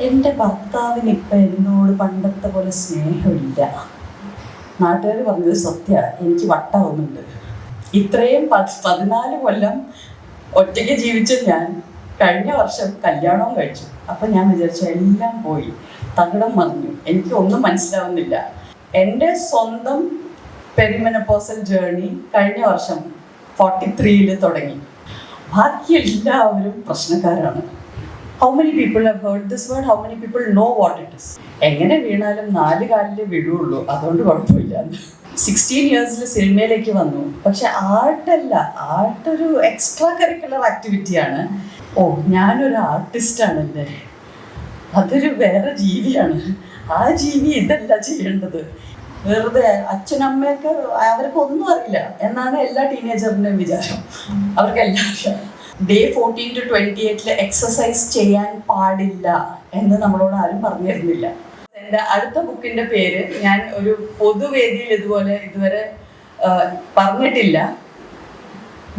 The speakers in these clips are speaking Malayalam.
എന്റെ ഭർത്താവിന് ഇപ്പം എന്നോട് പണ്ടത്തെ പോലെ സ്നേഹമില്ല. നാട്ടുകാർ പറഞ്ഞത് സത്യമാണ്. എനിക്ക് വട്ടാവുന്നുണ്ട്. ഇത്രയും പതിനാല് കൊല്ലം ഒറ്റയ്ക്ക് ജീവിച്ച ഞാൻ കഴിഞ്ഞ വർഷം കല്യാണവും കഴിച്ചു. അപ്പം ഞാൻ വിചാരിച്ചു എല്ലാം പോയി. തകിടം മറിഞ്ഞു. എനിക്ക് ഒന്നും മനസ്സിലാവുന്നില്ല. എന്റെ സ്വന്തം പെരിമെനപ്പോസൽ ജേർണി കഴിഞ്ഞ വർഷം ഫോർട്ടി ത്രീയിൽ തുടങ്ങി. ബാക്കി എല്ലാവരും പ്രശ്നക്കാരാണ്. How many people have heard this word how many people know what it is എങ്ങനെ വീണാലും നാല് കാലിലെ വീഴുള്ളൂ അതുകൊണ്ട് കുഴപ്പമില്ല. സിക്സ്റ്റീൻ ഇയേഴ്സിൽ സിനിമയിലേക്ക് വന്നു. പക്ഷെ ആർട്ടല്ല. ആർട്ട് ഒരു എക്സ്ട്രാ കരിക്കുലർ ആക്ടിവിറ്റിയാണ് ഓ ഞാനൊരു ആർട്ടിസ്റ്റാണ് എന്റെ. അതൊരു വേറെ ജീവിയാണ്. ആ ജീവി ഇതല്ല ചെയ്യേണ്ടത്. വെറുതെ അച്ഛനമ്മയൊക്കെ അവർക്കൊന്നും അറിയില്ല. എന്നാണ് എല്ലാ ടീനേജറിന്റെയും വിചാരം. അവർക്ക് ഡേ ഫോർട്ടീൻ ടു ട്വന്റി എയ്റ്റിൽ എക്സസൈസ് ചെയ്യാൻ പാടില്ല എന്ന് നമ്മളോട് ആരും പറഞ്ഞിരുന്നില്ല. എന്റെ അടുത്ത ബുക്കിന്റെ പേര് ഞാൻ ഒരു പൊതുവേദിയിൽ ഇതുപോലെ ഇതുവരെ പറഞ്ഞിട്ടില്ല.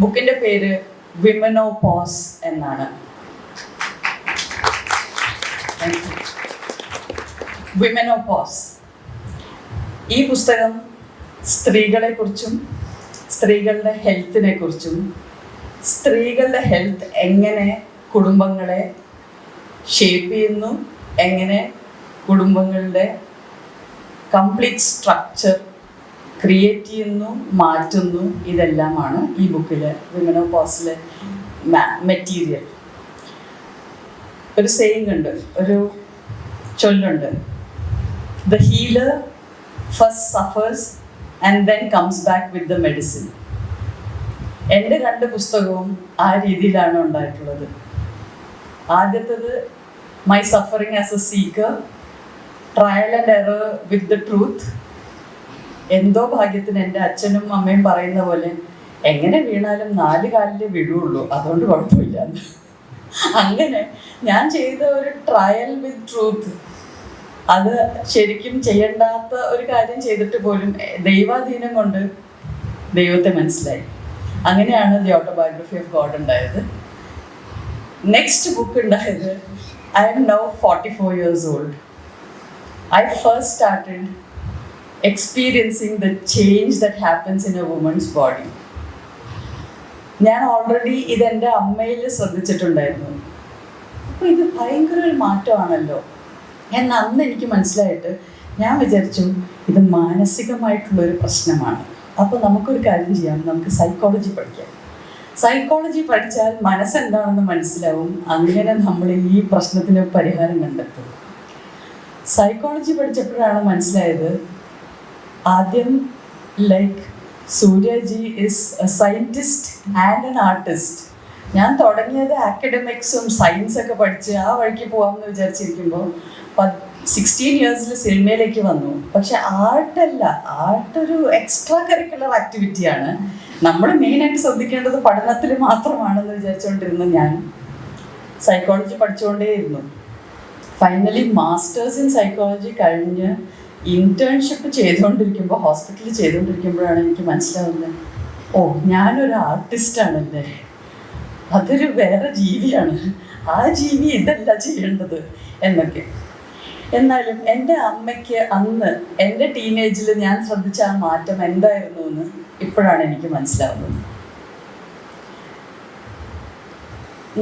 ബുക്കിന്റെ പേര് വിമനോ പോസ് എന്നാണ് വിമനോ പോസ് ഈ പുസ്തകം സ്ത്രീകളെക്കുറിച്ചും സ്ത്രീകളുടെ ഹെൽത്തിനെ കുറിച്ചും സ്ത്രീകളുടെ ഹെൽത്ത് എങ്ങനെ കുടുംബങ്ങളെ ഷേപ്പ് ചെയ്യുന്നു എങ്ങനെ കുടുംബങ്ങളുടെ കംപ്ലീറ്റ് സ്ട്രക്ചർ ക്രിയേറ്റ് ചെയ്യുന്നു മാറ്റുന്നു ഇതെല്ലാമാണ് ഈ ബുക്കിലെ വിമനോ പോസിലെ മെറ്റീരിയൽ ഒരു സെയിങ് ഉണ്ട് ഒരു ചൊല്ലുണ്ട്. The healer first suffers and then comes back with the medicine എന്റെ രണ്ട് പുസ്തകവും ആ രീതിയിലാണ് ഉണ്ടായിട്ടുള്ളത്. ആദ്യത്തത് my suffering as a seeker trial and error with the truth എന്തോ ഭാഗ്യത്തിന് എന്റെ അച്ഛനും അമ്മയും പറയുന്ന പോലെ എങ്ങനെ വീണാലും നാല് കാലിലെ വീഴുള്ളൂ അതുകൊണ്ട് കുഴപ്പമില്ല. അങ്ങനെ ഞാൻ ചെയ്ത ഒരു ട്രയൽ വിത്ത് ട്രൂത്ത് അത് ശരിക്കും ചെയ്യേണ്ടാത്ത ഒരു കാര്യം ചെയ്തിട്ട് പോലും ദൈവാധീനം കൊണ്ട് ദൈവത്തെ മനസ്സിലായി. അങ്ങനെയാണ് ദി ഓട്ടോബയോഗ്രഫി ഓഫ് ഗോഡ് ഉണ്ടായത്. നെക്സ്റ്റ് ബുക്ക് ഉണ്ടായത് I am now forty four years old I first started experiencing the change that happens in a woman's body ഞാൻ ഓൾറെഡി ഇതെന്റെ അമ്മയിൽ ശ്രദ്ധിച്ചിട്ടുണ്ടായിരുന്നു. അപ്പോൾ ഇത് ഭയങ്കര ഒരു മാറ്റമാണല്ലോ. എന്ന് അന്ന് എനിക്ക് മനസ്സിലായിട്ട് ഞാൻ വിചാരിച്ചു ഇത് മാനസികമായിട്ടുള്ളൊരു പ്രശ്നമാണ്. അപ്പോൾ നമുക്കൊരു കാര്യം ചെയ്യാം. നമുക്ക് സൈക്കോളജി പഠിക്കാം. സൈക്കോളജി പഠിച്ചാൽ മനസ്സെന്താണെന്ന് മനസ്സിലാവും. അങ്ങനെ നമ്മൾ ഈ പ്രശ്നത്തിന് പരിഹാരം കണ്ടെത്തും. സൈക്കോളജി പഠിച്ചപ്പോഴാണ് മനസ്സിലായത് ആദ്യം like Suryaji is a scientist and an artist ഞാൻ തുടങ്ങിയത് അക്കഡമിക്സും സയൻസൊക്കെ പഠിച്ച് ആ വഴിക്ക് പോകാമെന്ന് വിചാരിച്ചിരിക്കുമ്പോൾ സിക്സ്റ്റീൻ ഇയേഴ്സിൽ സിനിമയിലേക്ക് വന്നു. പക്ഷെ ആർട്ടല്ല ആർട്ട് ഒരു എക്സ്ട്രാ കരിക്കുലർ ആക്ടിവിറ്റിയാണ് നമ്മൾ മെയിനായിട്ട് ശ്രദ്ധിക്കേണ്ടത് പഠനത്തിൽ മാത്രമാണെന്ന് വിചാരിച്ചുകൊണ്ടിരുന്നു ഞാൻ. സൈക്കോളജി പഠിച്ചുകൊണ്ടേയിരുന്നു ഫൈനലി മാസ്റ്റേഴ്സ് ഇൻ സൈക്കോളജി കഴിഞ്ഞ് ഇന്റേൺഷിപ്പ് ചെയ്തുകൊണ്ടിരിക്കുമ്പോൾ ഹോസ്പിറ്റലിൽ ചെയ്തുകൊണ്ടിരിക്കുമ്പോഴാണ് എനിക്ക് മനസ്സിലാവുന്നത്. ഓ ഞാനൊരു ആർട്ടിസ്റ്റാണല്ലേ അതൊരു വേറെ ജീവിയാണ്. ആ ജീവി ഇതല്ല ചെയ്യേണ്ടത് എന്നൊക്കെ. എന്നാലും എന്റെ അമ്മയ്ക്ക് അന്ന് എന്റെ ടീനേജിൽ ഞാൻ ശ്രദ്ധിച്ച ആ മാറ്റം എന്തായിരുന്നു എന്ന് ഇപ്പോഴാണ് എനിക്ക് മനസ്സിലാവുന്നത്.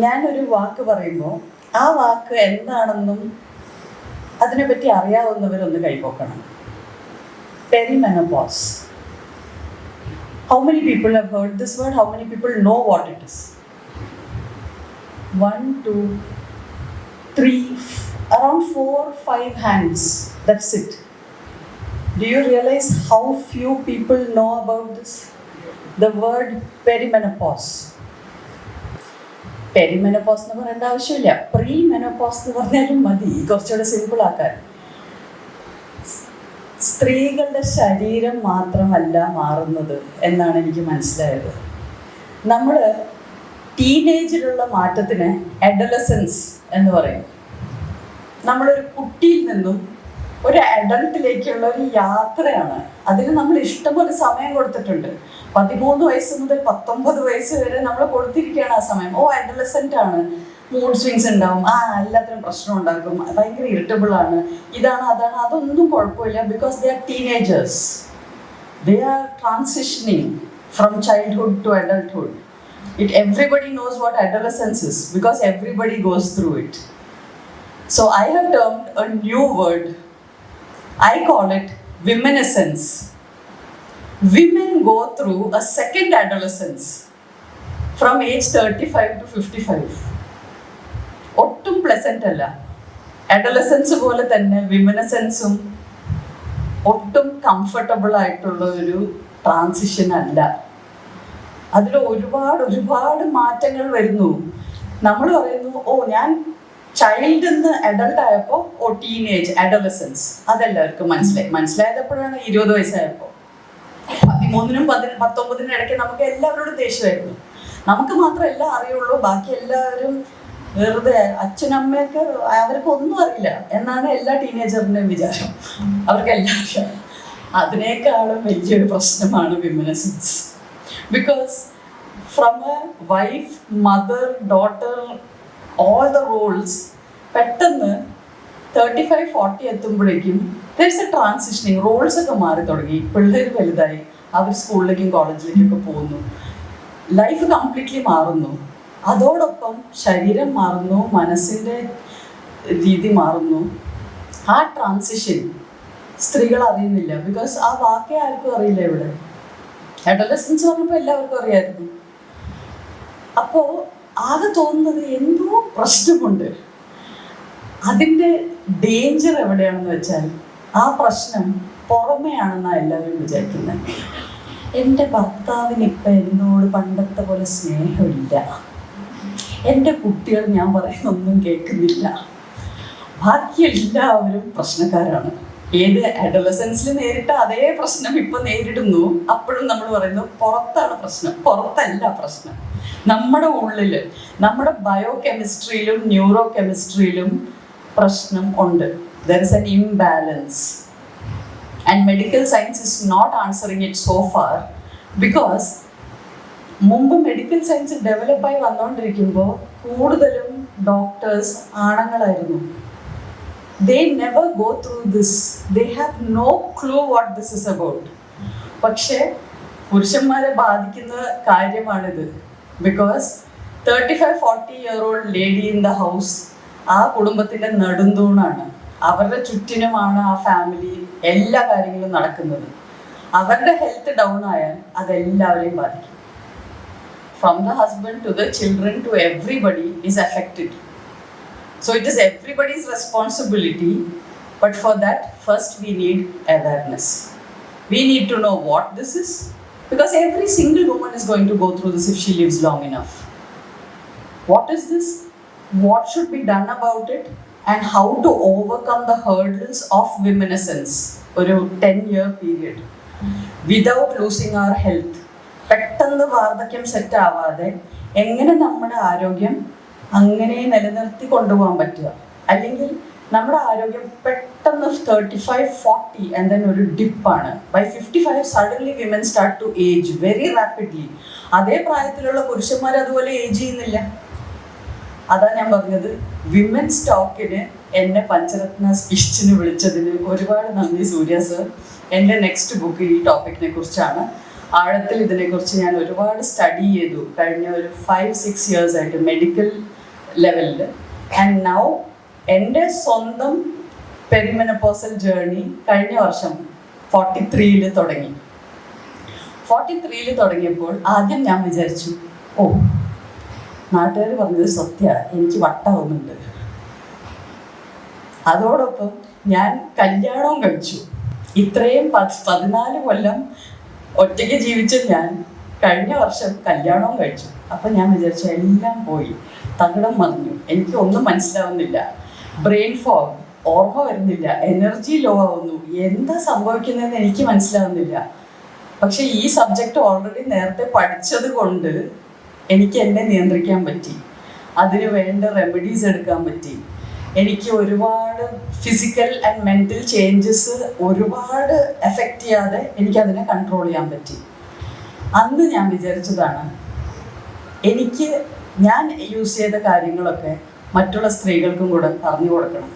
ഞാനൊരു വാക്ക് പറയുമ്പോൾ ആ വാക്ക് എന്താണെന്നും അതിനെപ്പറ്റി അറിയാവുന്നവരൊന്ന് കൈപോക്കണം. Perimenopause how many people have heard this word how many people know what it is one two three around four five hands. That's it. Do you realize how few people know about this? The word perimenopause. Perimenopause എന്ന് പറയേണ്ട ആവശ്യമില്ല. പ്രീ മെനോപോസ് എന്ന് പറഞ്ഞാലും മതി. കുറച്ചുകൂടെ സിമ്പിൾ ആക്കാൻ. സ്ത്രീകളുടെ ശരീരം മാത്രമല്ല മാറുന്നത് എന്നാണ് എനിക്ക് മനസ്സിലായത്. നമ്മൾ ടീനേജിലുള്ള മാറ്റത്തിന് അഡലസൻസ് എന്ന് പറയും. നമ്മളൊരു കുട്ടിയിൽ നിന്നും ഒരു അഡൾട്ടിലേക്കുള്ള ഒരു യാത്രയാണ്. അതിന് നമ്മൾ ഇഷ്ടംപോലെ സമയം കൊടുത്തിട്ടുണ്ട്. പതിമൂന്ന് വയസ്സ് മുതൽ പത്തൊമ്പത് വയസ്സ് വരെ നമ്മൾ കൊടുത്തിരിക്കുകയാണ് ആ സമയം. ഓ അഡലസെന്റ് ആണ്. മൂഡ് സ്വിങ്സ് ഉണ്ടാവും. ആ എല്ലാത്തിനും പ്രശ്നം ഉണ്ടാക്കും. ഭയങ്കര ഇറിറ്റബിൾ ആണ്. ഇതാണ് അതാണ്. അതൊന്നും കുഴപ്പമില്ല because they are teenagers they are transitioning from childhood to adulthood it everybody knows what adolescence is because everybody goes through it so I have termed a new word I call it womenescence. Women go through a second adolescence from age 35 to 55. ഒട്ടും പ്ലസന്റ് അല്ല അഡലസൻസ് പോലെ തന്നെ വിമനസെൻസും ഒട്ടും കംഫർട്ടബിൾ ആയിട്ടുള്ള ഒരു ട്രാൻസിഷൻ അല്ല അതിൽ ഒരുപാട് ഒരുപാട് മാറ്റങ്ങൾ വരുന്നു നമ്മൾ പറയുന്നു ഓ ഞാൻ ചൈൽഡ് നിന്ന് അഡൾട്ട് ആയപ്പോൾ ഓ ടീനേജ് അഡോളസൻസ് അതെല്ലാവർക്കും മനസ്സിലായി. മനസ്സിലായത് എപ്പോഴാണ് ഇരുപത് വയസ്സായപ്പോൾ പതിമൂന്നിനും പതി പത്തൊമ്പതിനും ഇടയ്ക്ക് നമുക്ക് എല്ലാവരോടും ദേഷ്യമായിരുന്നു. നമുക്ക് മാത്രമല്ല അറിയുള്ളൂ ബാക്കി എല്ലാവരും വെറുതെ അച്ഛനമ്മയൊക്കെ അവർക്ക് ഒന്നും അറിയില്ല. എന്നാണ് എല്ലാ ടീനേജറിന്റെയും വിചാരം. അവർക്ക് എല്ലാം അതിനേക്കാളും വലിയൊരു പ്രശ്നമാണ് womenescence because from a wife mother daughter all the roles പെട്ടെന്ന് തേർട്ടി ഫൈവ് ഫോർട്ടി എത്തുമ്പോഴേക്കും ദർസ് എ ട്രാൻസിഷനിങ് റോൾസ് ഒക്കെ മാറി തുടങ്ങി. പിള്ളേർ വലുതായി അവർ സ്കൂളിലേക്കും കോളേജിലേക്കും ഒക്കെ പോകുന്നു. ലൈഫ് കംപ്ലീറ്റ്ലി മാറുന്നു. അതോടൊപ്പം ശരീരം മാറുന്നു മനസ്സിന്റെ രീതി മാറുന്നു. ആ ട്രാൻസിഷൻ സ്ത്രീകൾ അറിയുന്നില്ല. ബിക്കോസ് ആ വാക്കേ ആർക്കും അറിയില്ല ഇവിടെ. അഡലസൻസ് പറഞ്ഞപ്പോൾ എല്ലാവർക്കും അറിയായിരുന്നു അപ്പോൾ ആകെ തോന്നുന്നത് എന്തോ പ്രശ്നമുണ്ട്. അതിന്റെ ഡേഞ്ചർ എവിടെയാണെന്ന് വെച്ചാൽ ആ പ്രശ്നം പുറമെയാണെന്നാണ് എല്ലാവരും വിചാരിക്കുന്നത് എന്റെ ഭർത്താവിന് ഇപ്പം എന്നോട് പണ്ടത്തെ പോലെ സ്നേഹമില്ല. എന്റെ കുട്ടികൾ ഞാൻ പറയുന്നൊന്നും കേൾക്കുന്നില്ല. ബാക്കി എല്ലാവരും പ്രശ്നക്കാരാണ്. ഏത് അഡലസൻസിൽ നേരിട്ട അതേ പ്രശ്നം ഇപ്പൊ നേരിടുന്നു. അപ്പോഴും നമ്മൾ പറയുന്നു പുറത്താണ് പ്രശ്നം. പുറത്തല്ല പ്രശ്നം. നമ്മുടെ ഉള്ളിൽ നമ്മുടെ ബയോ കെമിസ്ട്രിയിലും ന്യൂറോ കെമിസ്ട്രിയിലും പ്രശ്നം ഉണ്ട്. There is an imbalance and medical science is not answering it so far because മുമ്പ് മെഡിക്കൽ സയൻസ് ഡെവലപ്പായി വന്നുകൊണ്ടിരിക്കുമ്പോൾ കൂടുതലും doctors ആണുങ്ങളായിരുന്നു. They never go through this they have no clue what this is about പക്ഷേ പുരുഷന്മാരെ ബാധിക്കുന്ന കാര്യമാണിത്. Because thirty five forty year old lady in the house ആ കുടുംബത്തിന്റെ നെടുന്തൂണാണ്. അവരുടെ ചുറ്റിനുമാണ് ആ ഫാമിലി എല്ലാ കാര്യങ്ങളും നടക്കുന്നത്. അവരുടെ ഹെൽത്ത് ഡൗൺ ആയാൽ അതെല്ലാവരെയും ബാധിക്കും. From the husband to the children to everybody is affected. So it is everybody's responsibility, but for that, first we need awareness. We need to know what this is, because every single woman is going to go through this if she lives long enough. What is this? What should be done about it? And how to overcome the hurdles of womenescence ഒരു ten year period without losing our health പെട്ടെന്ന് വാർദ്ധക്യം സെറ്റ് ആവാതെ എങ്ങനെ നമ്മുടെ ആരോഗ്യം അങ്ങനെ നിലനിർത്തി കൊണ്ടുപോകാൻ പറ്റുക അല്ലെങ്കിൽ നമ്മുടെ ആരോഗ്യം പെട്ടെന്ന് thirty five forty and then ഒരു ഡിപ്പാണ് by fifty five suddenly women start to age very rapidly അതേ പ്രായത്തിലുള്ള പുരുഷന്മാർ അതുപോലെ ഏജ് ചെയ്യുന്നില്ല. അതാ ഞാൻ പറഞ്ഞത്. വിമൻ സ്റ്റോക്കിന് എന്നെ പഞ്ചരത്ന സ്പീച്ചിന് വിളിച്ചതിന് ഒരുപാട് നന്ദി സൂര്യ സർ എന്റെ നെക്സ്റ്റ് ബുക്ക് ഈ ടോപ്പിക്കിനെ കുറിച്ചാണ്. ആഴത്തിൽ ഇതിനെക്കുറിച്ച് ഞാൻ ഒരുപാട് സ്റ്റഡി ചെയ്തു കഴിഞ്ഞ ഒരു ഫൈവ് സിക്സ് ഇയേഴ്സ് ആയിട്ട് മെഡിക്കൽ ലെവലിൽ ആൻഡ് നൗ എന്റെ സ്വന്തം പെരിമെനപ്പോസൽ ജേർണി കഴിഞ്ഞ വർഷം ഫോർട്ടി ത്രീയിൽ തുടങ്ങി. ഫോർട്ടി ത്രീയിൽ തുടങ്ങിയപ്പോൾ ആദ്യം ഞാൻ വിചാരിച്ചു ഓ നാട്ടുകാർ പറഞ്ഞത് സത്യമാണ് എനിക്ക് വട്ടാവുന്നുണ്ട്. അതോടൊപ്പം ഞാൻ കല്യാണവും കഴിച്ചു. ഇത്രയും പത് പതിനാല് കൊല്ലം ഒറ്റയ്ക്ക് ജീവിച്ച ഞാൻ കഴിഞ്ഞ വർഷം കല്യാണവും കഴിച്ചു. അപ്പം ഞാൻ വിചാരിച്ചു എല്ലാം പോയി. തകിടം മറിഞ്ഞു. എനിക്ക് ഒന്നും മനസ്സിലാവുന്നില്ല. ബ്രെയിൻ ഫോഗ് ഓർമ്മ വരുന്നില്ല എനർജി ലോ ആവുന്നു. എന്താ സംഭവിക്കുന്നതെന്ന് എനിക്ക് മനസ്സിലാവുന്നില്ല. പക്ഷെ ഈ സബ്ജക്റ്റ് ഓൾറെഡി നേരത്തെ പഠിച്ചത് കൊണ്ട് എനിക്ക് എന്നെ നിയന്ത്രിക്കാൻ പറ്റി. അതിന് വേണ്ട റെമഡീസ് എടുക്കാൻ പറ്റി. എനിക്ക് ഒരുപാട് ഫിസിക്കൽ ആൻഡ് മെന്റൽ ചേഞ്ചസ് ഒരുപാട് എഫക്റ്റ് ചെയ്യാതെ എനിക്കതിനെ കൺട്രോൾ ചെയ്യാൻ പറ്റി. അന്ന് ഞാൻ വിചാരിച്ചതാണ് എനിക്ക് ഞാൻ യൂസ് ചെയ്ത കാര്യങ്ങളൊക്കെ മറ്റുള്ള സ്ത്രീകൾക്കും കൂടെ പറഞ്ഞു കൊടുക്കണം.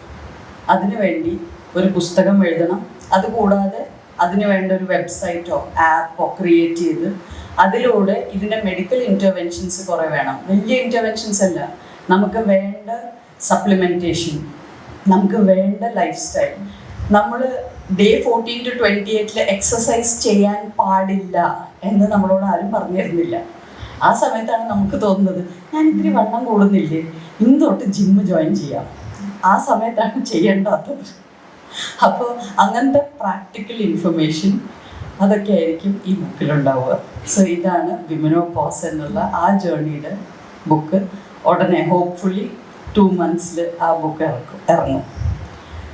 അതിനുവേണ്ടി ഒരു പുസ്തകം എഴുതണം. അതുകൂടാതെ അതിനു വേണ്ട ഒരു വെബ്സൈറ്റോ ആപ്പോ ക്രിയേറ്റ് ചെയ്ത് അതിലൂടെ ഇതിന്റെ മെഡിക്കൽ ഇന്റർവെൻഷൻസ് കുറേ വേണം. വലിയ ഇന്റർവെൻഷൻസ് അല്ല. നമുക്ക് വേണ്ട സപ്ലിമെന്റേഷൻ നമുക്ക് വേണ്ട ലൈഫ് സ്റ്റൈൽ നമ്മൾ ഡേ ഫോർട്ടീൻ ടു ട്വന്റി എയ്റ്റിൽ എക്സസൈസ് ചെയ്യാൻ പാടില്ല എന്ന് നമ്മളോട് ആരും പറഞ്ഞു തരുന്നില്ല ആ സമയത്താണ് നമുക്ക് തോന്നുന്നത് ഞാൻ ഇത്തിരി വണ്ണം കൂടുന്നില്ലേ? ഇന്ന് തൊട്ട് ജിമ്മ് ജോയിൻ ചെയ്യാം. ആ സമയത്താണ് ചെയ്യേണ്ടത് അപ്പോൾ അങ്ങനത്തെ പ്രാക്ടിക്കൽ ഇൻഫർമേഷൻ അതൊക്കെ ആയിരിക്കും ഈ ബുക്കിലുണ്ടാവുക. സോ ഇതാണ് വിമനോ പോസ് എന്നുള്ള ആ ജേർണിയുടെ ബുക്ക് ഉടനെ ഹോപ്പ്ഫുള്ളി ടു മന്ത്സിൽ ആ ബുക്ക് ഇറക്കും ഇറങ്ങും.